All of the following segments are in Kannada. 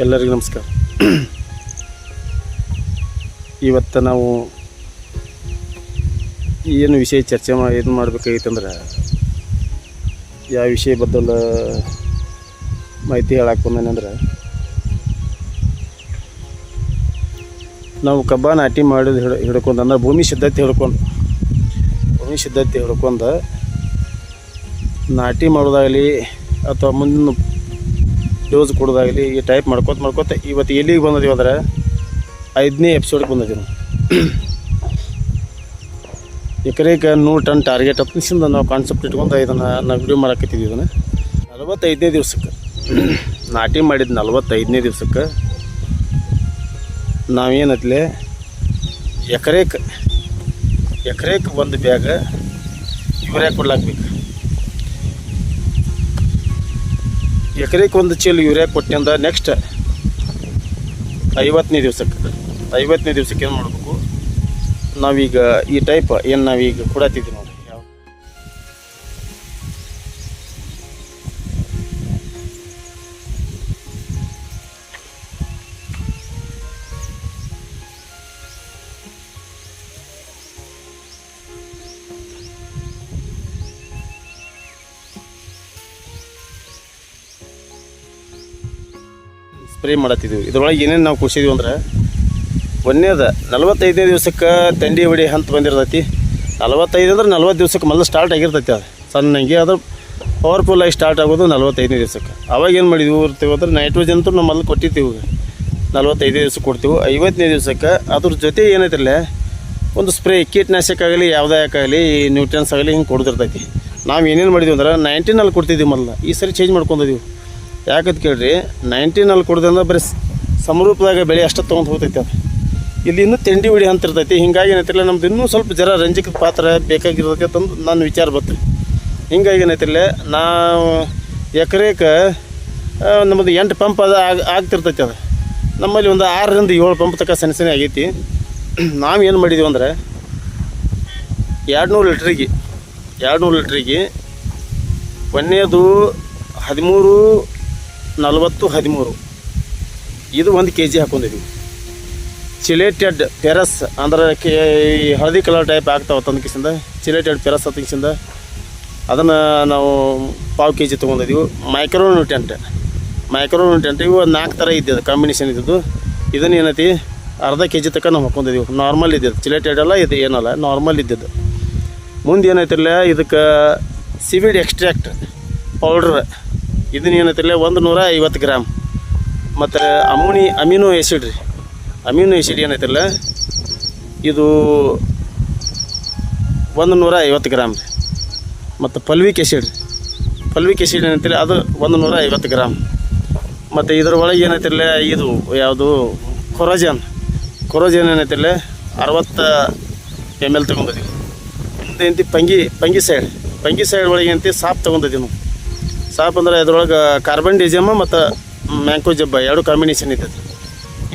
ಎಲ್ಲರಿಗೂ ನಮಸ್ಕಾರ. ಇವತ್ತು ನಾವು ಏನು ವಿಷಯ ಚರ್ಚೆ ಮಾ ಏನು ಮಾಡಬೇಕಾಗಿತ್ತಂದ್ರೆ ಯಾವ ವಿಷಯ ಬದ್ದಲ್ಲ ಮಾಹಿತಿ ಹೇಳಕ್ಕೆ ಬಂದೇನೆಂದ್ರೆ ನಾವು ಕಬ್ಬ ನಾಟಿ ಮಾಡೋದು ಹಿಡ್ ಹಿಡ್ಕೊಂಡು ಅಂದ್ರೆ ಭೂಮಿ ಸಿದ್ಧತೆ ಹಿಡ್ಕೊಂಡು ಭೂಮಿ ಸಿದ್ಧತೆ ಹಿಡ್ಕೊಂಡು ನಾಟಿ ಮಾಡೋದಾಗಲಿ ಅಥವಾ ಮುಂದಿನ ಡೋಸ್ ಕೊಡೋದಾಗಲಿ, ಈ ಟೈಪ್ ಮಾಡ್ಕೊತ ಮಾಡ್ಕೊತ ಇವತ್ತು ಎಲ್ಲಿಗೆ ಬಂದಿದ್ದೀವಿ ಅಂದ್ರೆ ಐದನೇ ಎಪಿಸೋಡ್ಗೆ ಬಂದಿದ್ದೀವಿ ನಾವು. ಎಕರೆಗೆ ನೂರು ಟನ್ ಟಾರ್ಗೆಟ್ ಅಪ್ನಿಸಿಂದ ನಾವು ಕಾನ್ಸೆಪ್ಟ್ ಇಟ್ಕೊಂಡು ಇದನ್ನು ನಾವು ವಿಡಿಯೋ ಮಾಡೋಕ್ಕಿದ್ದೀವಿ ಇದನ್ನು. ನಲವತ್ತೈದನೇ ದಿವ್ಸಕ್ಕೆ. ನಾಟಿ ಮಾಡಿದ ನಲವತ್ತೈದನೇ ದಿವ್ಸಕ್ಕೆ ನಾವೇನತ್ಲೆ, ಎಕರೆಕ್ ಎಕರೆಕ್ ಒಂದು ಬ್ಯಾಗ ಯೂರಿಯಾ ಕೊಡ್ಲಾಕ್ಬೇಕು. ಎಕರೆಗೆ ಒಂದು ಚೀಲ ಯೂರಿಯಾ ಕೊಟ್ಟಿಂದ ನೆಕ್ಸ್ಟ್ ಐವತ್ತನೇ ದಿವ್ಸಕ್ಕೆ. ಐವತ್ತನೇ ದಿವ್ಸಕ್ಕೆ ಏನು ಮಾಡಬೇಕು? ನಾವೀಗ ಈ ಟೈಪ್ ಏನು ನಾವೀಗ ಕೊಡತ್ತಿದ್ದೀವಿ ನೋಡಿ ಸ್ಪ್ರೇ ಮಾಡತ್ತಿದ್ವಿ. ಇದ್ರೊಳಗೆ ಏನೇನು ನಾವು ಕುಸಿದ್ವಿ ಅಂದ್ರೆ ಒಂದೇದ ನಲವತ್ತೈದನೇ ದಿವ್ಸಕ್ಕೆ ತಂಡಿ ಹೊಡಿ ಹಂತ ಬಂದಿರ್ತೈತಿ. ನಲವತ್ತೈದು ಅಂದ್ರೆ ನಲ್ವತ್ತು ದಿವ್ಸಕ್ಕೆ ಮೊದಲು ಸ್ಟಾರ್ಟ್ ಆಗಿರ್ತೈತಿ ಅದು. ಸಣ್ಣಂಗೆ ಅದು ಪವರ್ಫುಲ್ ಆಗಿ ಸ್ಟಾರ್ಟ್ ಆಗೋದು ನಲ್ವತ್ತೈದನೇ ದಿವ್ಸಕ್ಕೆ. ಅವಾಗ ಏನು ಮಾಡಿದ್ವಿ ಇರ್ತೀವಿ ಅಂದ್ರೆ ನೈಟ್ರೋಜನ್ ಅಂತೂ ನಮ್ಮ ಮೊದಲು ಕೊಟ್ಟಿರ್ತೀವಿ ನಲ್ವತ್ತೈದನೇ ದಿವ್ಸಕ್ಕೆ ಕೊಡ್ತೀವಿ. ಐವತ್ತನೇ ದಿವ್ಸಕ್ಕೆ ಅದ್ರ ಜೊತೆ ಏನೈತಿಲ್ಲ ಒಂದು ಸ್ಪ್ರೇ, ಕೀಟನಾಶಕ ಆಗಲಿ, ಯಾವುದೇ ಆಗಲಿ ನ್ಯೂಟ್ರಿಯನ್ಸ್ ಆಗಲಿ ಹಿಂಗೆ ಕೊಡ್ತಿರ್ತೈತಿ ನಾವು ಏನೇನು ಮಾಡಿದ್ವಿ ಅಂದ್ರೆ ನೈನ್ಟೀನಲ್ಲಿ ಕೊಡ್ತಿದ್ವಿ ಮೊದಲು. ಈ ಸರಿ ಚೇಂಜ್ ಮಾಡ್ಕೊಂಡಿದ್ದೀವಿ ಯಾಕಂತ ಕೇಳ್ರಿ ನೈನ್ಟೀನಲ್ಲಿ ಕುಡ್ದಂದ್ರೆ ಬರೀ ಸಮರೂಪದಾಗ ಬೆಳೆ ಅಷ್ಟು ತೊಗೊಂಡು ಹೋಗ್ತೈತೆ ಅದು ಇಲ್ಲಿ ಇನ್ನೂ ತಿಂಡಿ ಉಡಿ ಅಂತ ಇರ್ತೈತಿ, ಹಿಂಗಾಗಿ ಏನೈತಿಲ್ಲ ನಮ್ದು ಇನ್ನೂ ಸ್ವಲ್ಪ ಜರ ರಂಜಕದ ಪಾತ್ರ ಬೇಕಾಗಿರ್ತೈತಿ ಅಂತಂದು ನನ್ನ ವಿಚಾರ ಬರ್ತೀನಿ ಹಿಂಗಾಗಿ ಏನೈತಿಲ್ಲ ನಾವು ಎಕರೆಗೆ ನಮ್ಮದು ಎಂಟು ಪಂಪ್ ಅದು ಆಗ, ಆಗ್ತಿರ್ತೈತಿ ಅದು. ನಮ್ಮಲ್ಲಿ ಒಂದು ಆರರಿಂದ ಏಳು ಪಂಪ್ ತಕ್ಕ ಸಣ್ಣ ಸಣ್ಣ ಆಗೈತಿ. ನಾವು ಏನು ಮಾಡಿದ್ದೀವಿ ಅಂದ್ರೆ ಎರಡು ನೂರು ಲೀಟ್ರಿಗೆ ಎರಡು ನೂರು ಲೀಟ್ರಿಗೆ ಒಂದನೇದು ಹದಿಮೂರು ನಲವತ್ತು ಹದಿಮೂರು. ಇದು ಒಂದು ಕೆ ಜಿ ಹಾಕೊಂಡಿದ್ದೀವಿ ಚಿಲೇಟೆಡ್ ಪೆರಸ್ ಅಂದ್ರೆ ಕೆ ಈ ಹಳದಿ ಕಲರ್ ಟೈಪ್ ಆಗ್ತಾವ ತಂದು ಕಿಸಿಂದ. ಚಿಲೇಟೆಡ್ ಪೆರಸ್ ಅಂತ ಕಿಸಿಂದ. ಅದನ್ನು ನಾವು ಪಾವು ಕೆ ಜಿ ತೊಗೊಂಡಿದ್ದೀವಿ ಮೈಕ್ರೋ ನ್ಯೂಟೆಂಟ್ ಮೈಕ್ರೋ ನ್ಯೂಟೆಂಟ್ ಇವು ನಾಲ್ಕು ಥರ ಇದ್ದಿದ್ದು ಕಾಂಬಿನೇಷನ್ ಇದ್ದಿದ್ದು. ಇದನ್ನು ಏನೈತಿ, ಅರ್ಧ ಕೆ ಜಿ ತನಕ ನಾವು ಹಾಕೊಂಡಿದ್ದೀವಿ ನಾರ್ಮಲ್ ಇದ್ದಿದ್ದು. ಚಿಲೇಟೆಡ್ ಅಲ್ಲ, ಇದು ಏನಲ್ಲ ನಾರ್ಮಲ್ ಇದ್ದಿದ್ದು. ಮುಂದೆ ಏನೈತಿಲ್ಲ ಇದಕ್ಕೆ ಸಿವಿಡ್ ಎಕ್ಸ್ಟ್ರಾಕ್ಟ್ ಪೌಡ್ರ್ ಇದನ್ನ ಏನೈತಿಲ್ಲ ಒಂದು ನೂರ ಐವತ್ತು ಗ್ರಾಮ್. ಮತ್ತು ಅಮೋನಿ ಅಮಿನೋ ಎಸಿಡ್ ರೀ. ಅಮಿನೋ ಎಸಿಡ್ ಏನೈತಿಲ್ಲ ಇದು ಒಂದು ನೂರ ಐವತ್ತು ಗ್ರಾಮ್ ರೀ. ಮತ್ತು ಪಲ್ವಿಕ್ ಎಸಿಡ್ ಪಲ್ವಿಕ್ ಎಸಿಡ್ ಏನೈತಿಲ್ಲ ಅದು ಒಂದು ನೂರ ಐವತ್ತು ಗ್ರಾಮ್. ಮತ್ತು ಇದ್ರ ಒಳಗೆ ಏನೈತಿಲ್ಲ ಇದು ಯಾವುದು ಕೊರೋಜನ್. ಕೊರೋಜನ್ ಏನೈತಿಲ್ಲ ಅರವತ್ತು ಎಂ ಎಲ್ ತೊಗೊಂಡಿದ್ದೀವಿ ಮುಂದೆ ಏನಂತಿ ಪಂಗಿ ಪಂಗಿ ಸೈಡ್ ಪಂಗಿ ಸೈಡ್ ಒಳಗೆ ಏನಂತಿ ಸಾಪ್ ತೊಗೊಂಡಿದ್ದೀವಿ ನಾವು. ಸಾಪ್ ಅಂದ್ರೆ ಇದ್ರೊಳಗೆ ಕಾರ್ಬನ್ ಡಿಜಮ್ ಮತ್ತು ಮ್ಯಾಂಕೋ ಜಬ್ಬ ಎರಡು ಕಾಂಬಿನೇಷನ್ ಇತ್ತು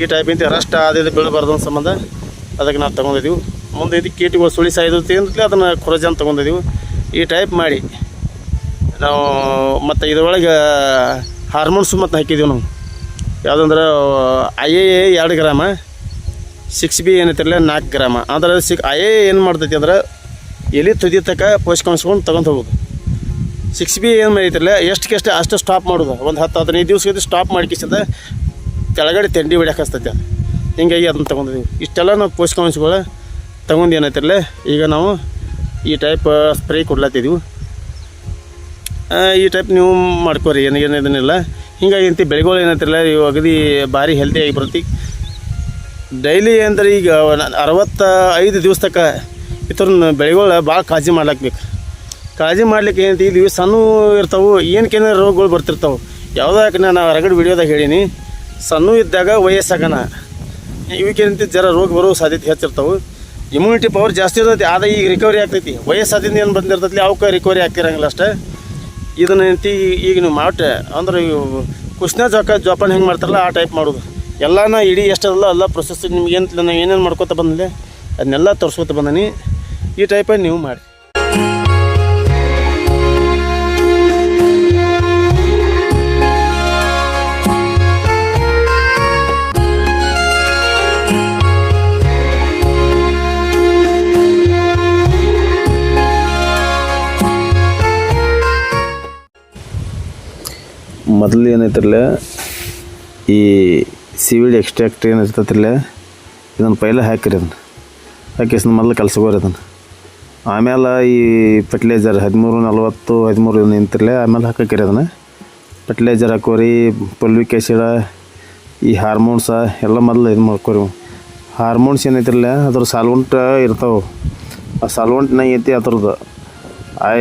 ಈ ಟೈಪ್ ಇಂತ ರಷ್ಟ ಅದು ಬೀಳಬಾರ್ದು ಅನ್ನೋ ಸಂಬಂಧ ಅದಕ್ಕೆ ನಾವು ತೊಗೊಂಡಿದ್ದೀವಿ ಮುಂದೆ ಇದು ಕೀಟಗಳು ಸುಳಿ ಸಾಯ್ದತಿ ಅಂತಲೇ ಅದನ್ನು ಅಂತ ತೊಗೊಂಡಿದ್ದೀವಿ ಈ ಟೈಪ್ ಮಾಡಿ ನಾವು ಮತ್ತು ಇದರೊಳಗೆ ಹಾರ್ಮೋನ್ಸು ಮತ್ತು ಹಾಕಿದ್ದೀವಿ ನಾವು. ಯಾವುದಂದ್ರೆ ಐ ಎ ಎರಡು ಗ್ರಾಮ ಸಿಕ್ಸ್ ಬಿ ಏನೈತಿರಲಿಲ್ಲ ನಾಲ್ಕು ಗ್ರಾಮ. ಅಂದ್ರೆ ಸಿಕ್ ಐ ಏನು ಮಾಡ್ತೈತಿ ಅಂದ್ರೆ ಎಲೆ ತುದಿ ತಕ ಪೋಷಕಾಂಶಕೊಂಡು ತೊಗೊಂಡು ಹೋಗೋದು ಸಿಕ್ಸ್ ಬಿ ಏನು ಮಾಡೈತಿರಲ್ಲ ಎಷ್ಟಕ್ಕೆ ಅಷ್ಟೇ ಸ್ಟಾಪ್ ಮಾಡೋದು. ಒಂದು ಹತ್ತು ಹದಿನೈದು ದಿವಸಕ್ಕೆ ಸ್ಟಾಪ್ ಮಾಡ್ಕಿಸಿಂದ ಕೆಳಗಡೆ ತೆಂಡಿ ಹೊಡ್ಯಾಕೆ ಹಸ್ತೈತೆ ಅದು. ಹಿಂಗಾಗಿ ಅದನ್ನು ತೊಗೊಂಡಿದ್ದೀವಿ ಇಷ್ಟೆಲ್ಲ ನಾವು ಪೋಷಕಾಂಶಗಳು ತೊಗೊಂಡು ಏನೈತಿರಲ್ಲ, ಈಗ ನಾವು ಈ ಟೈಪ್ ಸ್ಪ್ರೇ ಕೊಡ್ಲತ್ತಿದ್ದೀವಿ ಈ ಟೈಪ್ ನೀವು ಮಾಡ್ಕೋರಿ, ಏನು ಏನು ಇದನ್ನೆಲ್ಲ ಹಿಂಗಾಗಿ ಅಂತ ಬೆಳೆಗಳು ಏನಾಯ್ತಿರಲಿಲ್ಲ ಇವು ಅಗದಿ ಭಾರಿ ಹೆಲ್ದಿಯಾಗಿ ಬರುತ್ತೆ. ಡೈಲಿ ಅಂದ್ರೆ ಈಗ ಅರವತ್ತ ಐದು ದಿವಸ ತಕ್ಕ ಇತರ ಬೆಳೆಗಳು ಭಾಳ ಕಾಳಜಿ ಮಾಡ್ಲಾಕ್ಬೇಕು ಕಾಳಜಿ ಮಾಡ್ಲಿಕ್ಕೆ ಏನಂತ ಇಲ್ಲಿ ಸಣ್ಣ ಇರ್ತಾವೆ ಏನಕ್ಕೇನ ರೋಗಗಳು ಬರ್ತಿರ್ತಾವೆ. ಯಾಕೆ ನಾನು ಹೊರಗಡೆ ವಿಡಿಯೋದಾಗ ಹೇಳೀನಿ ಸಣ್ಣ ಇದ್ದಾಗ ವಯಸ್ಸಾಗನ. ಇವಕ್ಕೇನಂತ ಜರ ರೋಗ ಬರೋ ಸಾಧ್ಯತೆ ಹೆಚ್ಚಿರ್ತಾವೆ. ಇಮ್ಯುನಿಟಿ ಪವರ್ ಜಾಸ್ತಿ ಇರ್ತೈತಿ ಆದ ಈಗ ರಿಕವರಿ ಆಗ್ತೈತಿ. ವಯಸ್ಸಾದಿಂದ ಏನು ಬಂದಿರ್ತೈತಿ, ಅವಕ್ಕೆ ರಿಕವರಿ ಆಗ್ತಿರಂಗಿಲ್ಲ ಅಷ್ಟೇ. ಇದನ್ನ ಈಗ ನೀವು ಮಾಟ ಅಂದ್ರೆ ಇವು ಕುಷ್ಣ ಜೋಕ, ಜೋಪಾನ ಹೆಂಗೆ ಮಾಡ್ತಾರಲ್ಲ, ಆ ಟೈಪ್ ಮಾಡೋದು. ಎಲ್ಲನ ಇಡೀ ಎಷ್ಟದಲ್ಲ, ಎಲ್ಲ ಪ್ರೊಸೆಸ್ ನಿಮ್ಗೆ ಏನು ನಾನು ಏನೇನು ಮಾಡ್ಕೋತ ಬಂದಿಲ್ಲ ಅದನ್ನೆಲ್ಲ ತೋರಿಸ್ಕೊತ ಬಂದೀನಿ. ಈ ಟೈಪ ನೀವು ಮಾಡಿ. ಮೊದಲು ಏನೈತಿರಲ್ಲ ಈ ಸಿವಿಡ್ ಎಕ್ಸ್ಟ್ರಾಕ್ಟ್ ಏನು ಇರ್ತೈತಿರಲ್ಲ ಇದನ್ನು ಪೈಲೆ ಹಾಕಿರಿ ಅದನ್ನು. ಹಾಕಿಸ್ನ ಮೊದಲು ಕಲ್ಸ್ಕೋರಿ ಅದನ್ನು. ಆಮೇಲೆ ಈ ಫರ್ಟಿಲೈಸರ್ ಹದಿಮೂರು ನಲ್ವತ್ತು, ಹದಿಮೂರು ನಿಂತಿರಲ್ಲ ಆಮೇಲೆ ಹಾಕಿರಿ ಅದನ್ನು. ಫರ್ಟಿಲೈಸರ್ ಹಾಕೋರಿ, ಪಲ್ವಿಕ್ ಆ್ಯಸಿಡ ಈ ಹಾರ್ಮೋನ್ಸ ಎಲ್ಲ ಮೊದಲು ಇದು ಮಾಡ್ಕೋರಿ ಹಾರ್ಮೋನ್ಸ್ ಏನೈತಿರಲ್ಲ ಅದ್ರ ಸಾಲ್ವಂಟ್ ಇರ್ತಾವೆ. ಆ ಸಾಲ್ವಂಟ್ನಾಗ ಐತಿ ಅದ್ರದ್ದು ಐ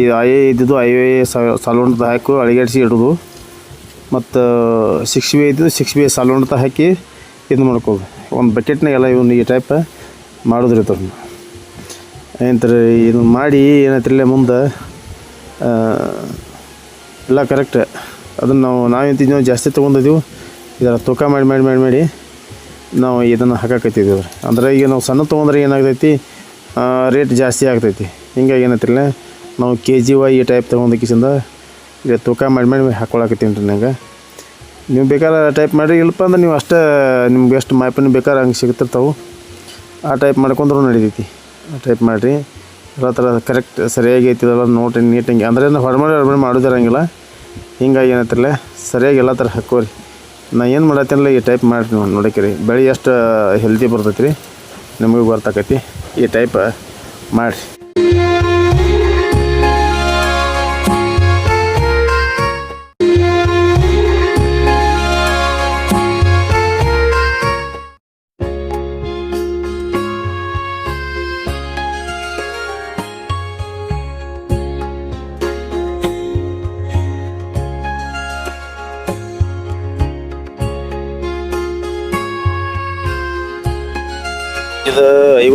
ಈ ಐ ಇದ್ದಿದ್ದು ಐ ಸಾಲ್ವಂಟ್ದು ಸಾಲ್ವಂಟ್ ಹಾಕು ಅಳಿಗಾಡಿಸಿ ಇಡೋದು. ಮತ್ತು ಸಿಕ್ಸ್ ಬಿ ಐತಿ ಸಿಕ್ಸ್ ಬಿ ಸಾಲೋಣ ಹಾಕಿ ಇದು ಮಾಡ್ಕೋದು ಒಂದು ಬಕೆಟ್ನಾಗೆಲ್ಲ ಇವನ್ನ ಈ ಟೈಪ್ ಮಾಡೋದ್ರಿ ತಮ್ಮ ಏನಂತಾರೆ ಇದು ಮಾಡಿ ಏನೈತಿರಲ್ಲ ಮುಂದೆ ಎಲ್ಲ ಕರೆಕ್ಟ್ ಅದನ್ನು ನಾವು ನಾವೇಂತಿದ್ವಿ ನಾವು ಜಾಸ್ತಿ ತೊಗೊಂಡಿದ್ದೀವಿ ಇದರ ತೂಕ ಮಾಡಿ ಮಾಡಿ ಮಾಡಿ ಮಾಡಿ ನಾವು ಇದನ್ನು ಹಾಕಾಕತ್ತಿದ್ದೀವಿ ಅಂದ್ರೆ ಈಗ ನಾವು ಸಣ್ಣ ತೊಗೊಂಡ್ರೆ ಏನಾಗ್ತೈತಿ ರೇಟ್ ಜಾಸ್ತಿ ಆಗ್ತೈತಿ. ಹಿಂಗಾಗಿ ಏನೈತಿರಲ್ಲ ನಾವು ಕೆ ಜಿ ವೈ ಈ ಟೈಪ್ ತೊಗೊಂಡಕ್ಕಿಸಿಂದ ಈಗ ತೂಕ ಮಾಡಿ ಮಾಡಿ ಹಾಕೊಳಕತ್ತೀನಿ ರೀ ನಂಗೆ. ನೀವು ಬೇಕಾದ್ರೆ ಟೈಪ್ ಮಾಡಿರಿ ಇಲ್ಲಪ್ಪ ಅಂದ್ರೆ ನೀವು ಅಷ್ಟೇ ನಿಮ್ಗೆ ಎಷ್ಟು ಮಾಪಿನ ಬೇಕಾದ್ರೆ ಹಂಗೆ ಸಿಗ್ತಿರ್ತಾವೆ. ಆ ಟೈಪ್ ಮಾಡ್ಕೊಂಡ್ರು ನಡೀತೈತಿ. ಆ ಟೈಪ್ ಮಾಡಿರಿ. ಎಲ್ಲ ಥರ ಕರೆಕ್ಟ್ ಸರಿಯಾಗಿ ಐತಿದಲ್ಲ ನೋಡ್ರಿ ನೀಟಂಗೆ ಅಂದ್ರೆ ಹೊರಮಡೆ ಹೊರಮಡೆ ಮಾಡೋದಿರಂಗಿಲ್ಲ ಹಿಂಗಾಗಿ ಏನತ್ತಿರಲ್ಲ ಸರಿಯಾಗಿ ಎಲ್ಲ ಥರ ಹಾಕೋರಿ. ನಾ ಏನು ಮಾಡತ್ತೀನಲ್ಲ ಈ ಟೈಪ್ ಮಾಡಿರಿ ನೋಡಿ ನೋಡಕ್ಕಿರಿ ಬೆಳೆ ಎಷ್ಟು ಹೆಲ್ದಿ ಬರ್ತೈತಿ ರೀ ನಿಮಗೆ ಗೊತ್ತಾಕೈತಿ. ಈ ಟೈಪ್ ಮಾಡಿರಿ.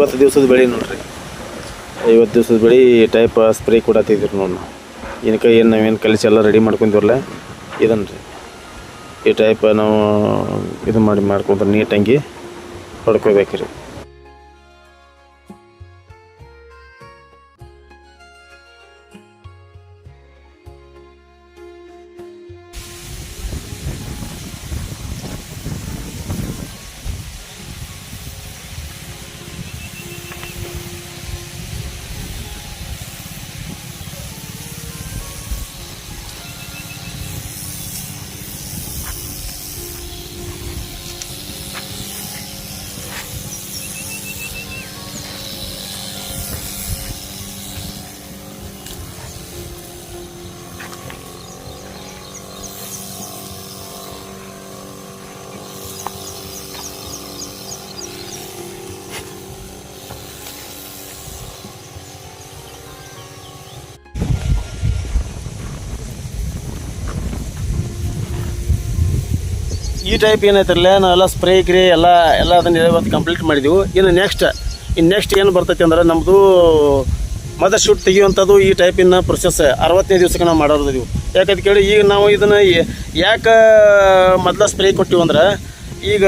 ಐವತ್ತು ದಿವಸದ ಬೆಳೆ ನೋಡ್ರಿ. ಐವತ್ತು ದಿವಸದ ಬೆಳೆ ಟೈಪ್ ಸ್ಪ್ರೇ ಕೊಡತ್ತಿದ್ರು ನೋಡಿ ನಾವು. ಏನಕ್ಕೆ ಏನು ನಾವೇನು ಕಲಿಸಿ ಎಲ್ಲ ರೆಡಿ ಮಾಡ್ಕೊಂತೀವಲ್ಲ ಇದನ್ನು ಈ ಟೈಪ್ ನಾವು ಇದು ಮಾಡಿ ಮಾಡ್ಕೊಂಡ್ರೆ ನೀಟಂಗಿ ಹೊಡ್ಕೋಬೇಕು ರೀ ಈ ಟೈಪ್ ಏನೈತಿರಲ್ಲ, ನಾವೆಲ್ಲ ಸ್ಪ್ರೇ ಗ್ರೇ ಎಲ್ಲ ಎಲ್ಲ ಅದನ್ನು ಇವತ್ತು ಕಂಪ್ಲೀಟ್ ಮಾಡಿದೆವು. ಇನ್ನು ನೆಕ್ಸ್ಟ್ ಇನ್ನು ನೆಕ್ಸ್ಟ್ ಏನು ಬರ್ತೈತಿ ಅಂದ್ರೆ ನಮ್ಮದು ಮದರ್ ಶೂಟ್ ತೆಗಿಯುವಂಥದ್ದು ಈ ಟೈಪಿನ ಪ್ರೊಸೆಸ್ ಅರವತ್ತನೇ ದಿವಸಕ್ಕೆ ನಾವು ಮಾಡೋದಿದ್ದೀವಿ ಯಾಕಂತ ಕೇಳಿ, ಈಗ ನಾವು ಇದನ್ನು ಯಾಕೆ ಮೊದಲ ಸ್ಪ್ರೇ ಕೊಟ್ಟಿವಿ ಅಂದ್ರೆ, ಈಗ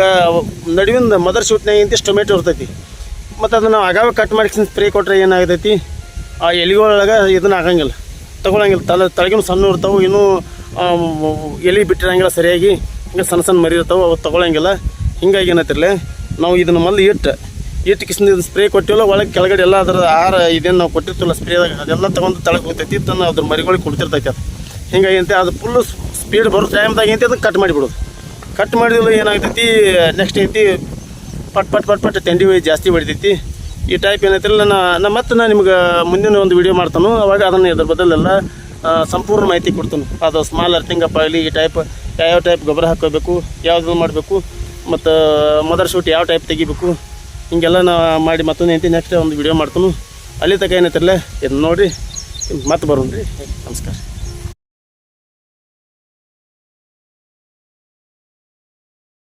ನಡುವಿನ ಮದರ್ ಶೂಟ್ನಾಗ ಇಂತಿಷ್ಟು ಟೊಮೆಟೊ ಇರ್ತೈತಿ. ಮತ್ತು ಅದನ್ನು ನಾವು ಆಗಾಗ ಕಟ್ ಮಾಡಿ ಸ್ಪ್ರೇ ಕೊಟ್ಟರೆ ಏನಾಗ್ತೈತಿ? ಆ ಎಲೆಗಳೊಳಗೆ ಇದನ್ನ ಆಗಂಗಿಲ್ಲ. ತಗೊಳಂಗಿಲ್ಲ. ತಲೆ ತಳಗಿನ ಸಣ್ಣ ಇರ್ತಾವೆ, ಇನ್ನೂ ಎಲೆ ಬಿಟ್ಟಿರಂಗಿಲ್ಲ ಸರಿಯಾಗಿ. ಸಣ್ಣ ಸಣ್ಣ ಮರಿ ಇರ್ತಾವೆ ಅವು ತೊಗೊಳಂಗಿಲ್ಲ. ಹಿಂಗಾಗಿ ಏನತ್ತಿರಲಿ ನಾವು ಇದನ್ನು ಮೊದಲು ಇಟ್ಟು ಇಟ್ಟು ಕಿಸಿನ ಇದು ಸ್ಪ್ರೇ ಕೊಟ್ಟಿವಲ್ಲ, ಒಳಗೆ ಕೆಳಗಡೆ ಎಲ್ಲ ಅದರ ಆಹಾರ ಇದೇನು ನಾವು ಕೊಟ್ಟಿರ್ತಿಲ್ಲ ಸ್ಪ್ರೇದಾಗ ಅದೆಲ್ಲ ತಗೊಂಡು ತಳಗೆ ಹೋಗ್ತೈತಿ ತನ್ನ ಅದ್ರ ಮರಿಗಳಿಗೆ ಕೊಡ್ತಿರ್ತೈತೆ ಅದು. ಹಿಂಗಾಗಿ ಅಂತ ಅದು ಫುಲ್ಲು ಸ್ಪೀಡ್ ಬರೋ ಟೈಮ್ದಾಗ ಏನಂತ ಅದನ್ನು ಕಟ್ ಮಾಡಿಬಿಡೋದು. ಕಟ್ ಮಾಡಿದ್ರೆ ಏನಾಗ್ತೈತಿ ನೆಕ್ಸ್ಟ್ ಐತಿ, ಪಟ್ ಪಟ್ ಪಟ್ ಪಟ್ ತೆಂಡಿ ಜಾಸ್ತಿ ಹೊಡಿತೈತಿ ಈ ಟೈಪ್ ಏನೈತಿಲ್ಲ ನಾನು ಮತ್ತೆ ನಾನು ನಿಮ್ಗೆ ಮುಂದಿನ ಒಂದು ವಿಡಿಯೋ ಮಾಡ್ತಾನು. ಅವಾಗ ಅದನ್ನು ಇದ್ರ ಬದಲೆಲ್ಲ ಸಂಪೂರ್ಣ ಮಾಹಿತಿ ಕೊಡ್ತಾನೆ. ಅದು ಸ್ಮಾಲ್ ಅರ್ಥಿಂಗಪ್ಪ ಆಗಲಿ, ಈ ಟೈಪ್ ಯಾವ್ಯಾವ ಟೈಪ್ ಗೊಬ್ಬರ ಹಾಕೋಬೇಕು ಯಾವ್ದು ಮಾಡಬೇಕು, ಮತ್ತು ಮದರ್ ಶೂಟ್ ಯಾವ ಟೈಪ್ ತೆಗಿಬೇಕು, ಹಿಂಗೆಲ್ಲ ನಾ ಮಾಡಿ ಮತ್ತೊಂದು ಏನಂತ ನೆಕ್ಸ್ಟ್ ಒಂದು ವಿಡಿಯೋ ಮಾಡ್ತಾನು. ಅಲ್ಲಿ ತನಕ ಏನೈತಿರಲ್ಲ ಇದು ನೋಡಿರಿ, ಮತ್ತೆ ಬರೋಣ ರೀ ನಮಸ್ಕಾರ.